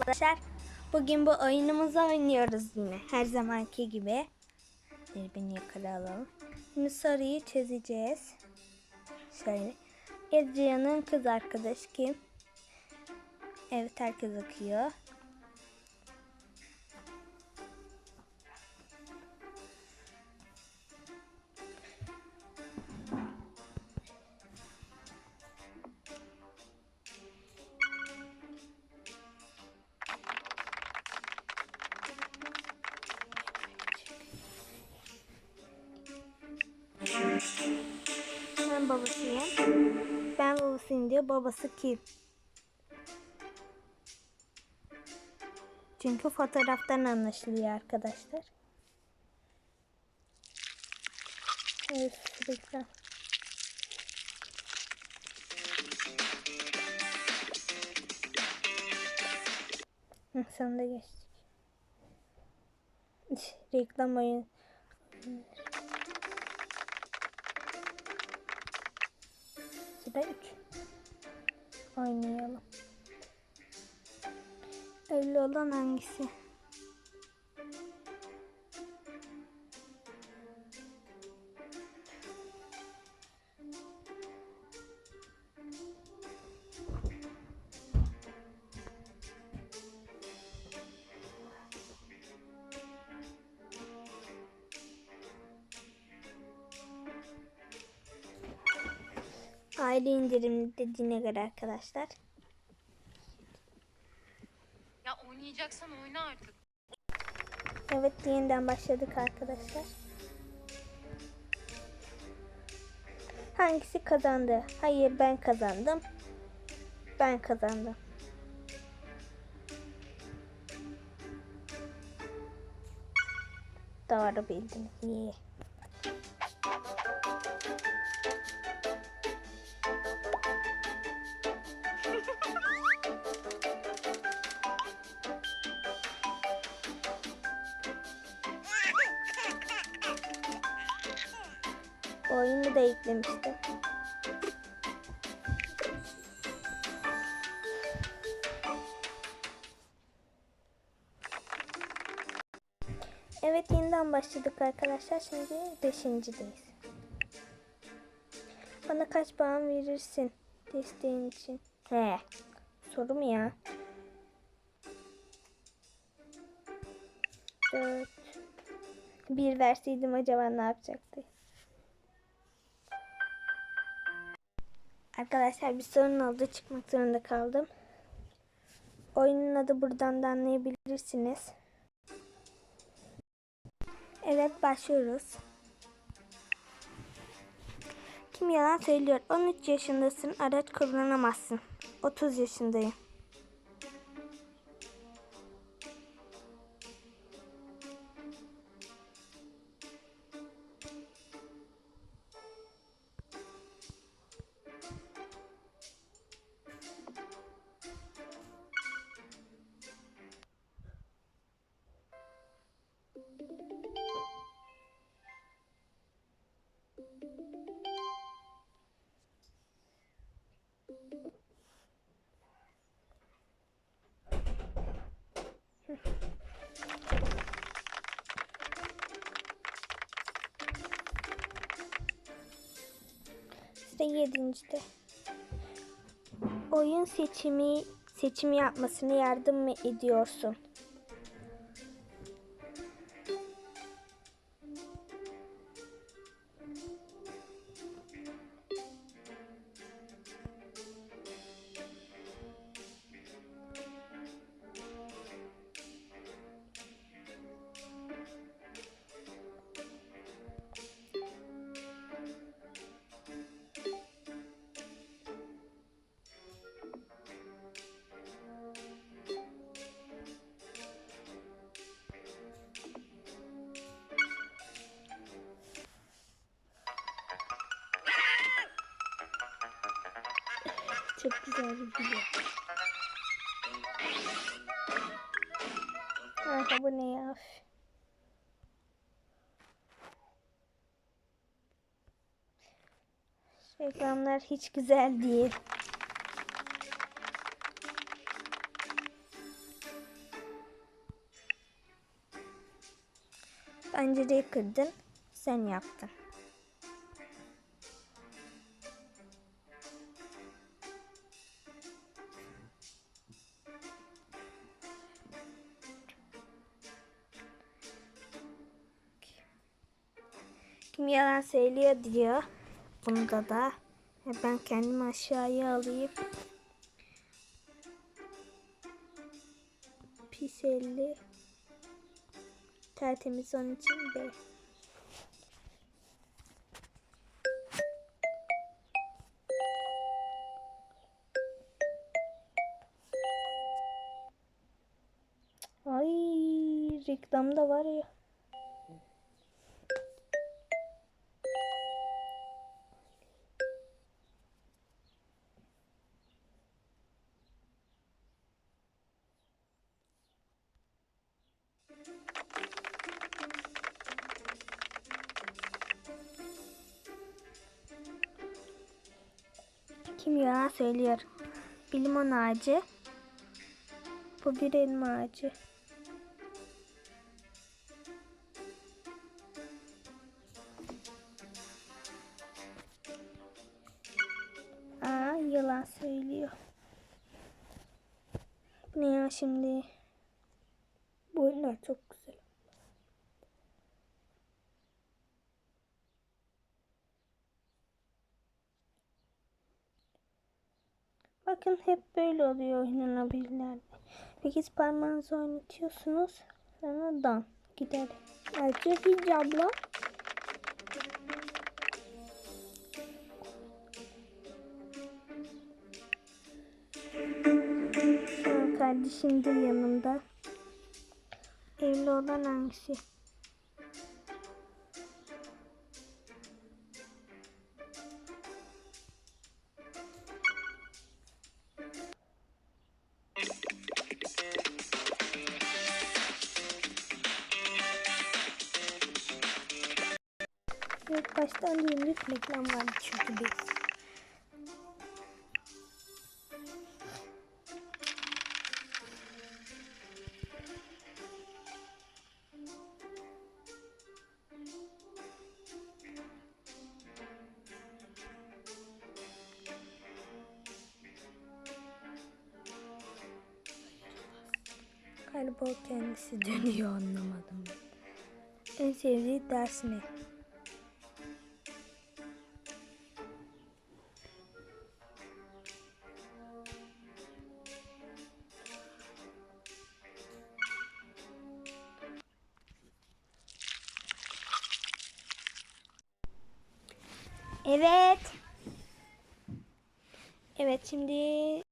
arkadaşlar. Bugün bu oyunumuzu oynuyoruz yine. Her zamanki gibi. Birbirini yakalayalım. Şimdi soruyu çözeceğiz. Şöyle. Adrian'ın kız arkadaşı kim? Evet herkes okuyor. Babasıyım. Ben babasıyım diyor. Babası kim? Çünkü fotoğraftan anlaşılıyor arkadaşlar. Evet. Hı, sonunda geçtik. Reklam oyun. Sıra 3. Oynayalım. Öyle olan hangisi? Aile indirim dediğine göre arkadaşlar. Ya oynayacaksan oyna artık. Evet yeniden başladık arkadaşlar. Hangisi kazandı? Hayır ben kazandım. Ben kazandım. Doğru bildiniz. İyi. Oyunu da yüklemiştim. Evet yeniden başladık arkadaşlar. Şimdi beşincideyiz. Bana kaç puan verirsin desteğin için? He. Soru mu ya? Dört. Bir verseydim acaba ne yapacaktı? Arkadaşlar bir sorun oldu. Çıkmak zorunda kaldım. Oyunun adı buradan da anlayabilirsiniz. Evet başlıyoruz. Kim yalan söylüyor? 13 yaşındasın. Araç kullanamazsın. 30 yaşındayım. Sıra yedincide. Oyun seçimi seçimi yapmasını yardım mı ediyorsun? Çok güzel bir video. Kanka bu ne ya? Reklamlar hiç güzel değil. Bence de kırdın, sen yaptın. Kim yalan söylüyor diyor. Bunda da E, ben kendimi aşağıya alayım. Pis elli. Tertemiz onun için de. Ay reklamda var ya. Kim yalan söylüyor. Bir limon ağacı. Bu bir elma ağacı. Aa yalan söylüyor. Ne ya şimdi? Bu oyunlar çok güzel. Bakın hep böyle oluyor oynanabilirlerde. Peki parmağınızı oynatıyorsunuz. Sonra dan gider. Ayrıca bir abla. Kardeşim de yanımda. Evli olan hangisi? Evet baştan dönük reklam vardı çünkü biz. Galiba kendisi dönüyor anlamadım. En sevdiği ders ne? Evet. Evet şimdi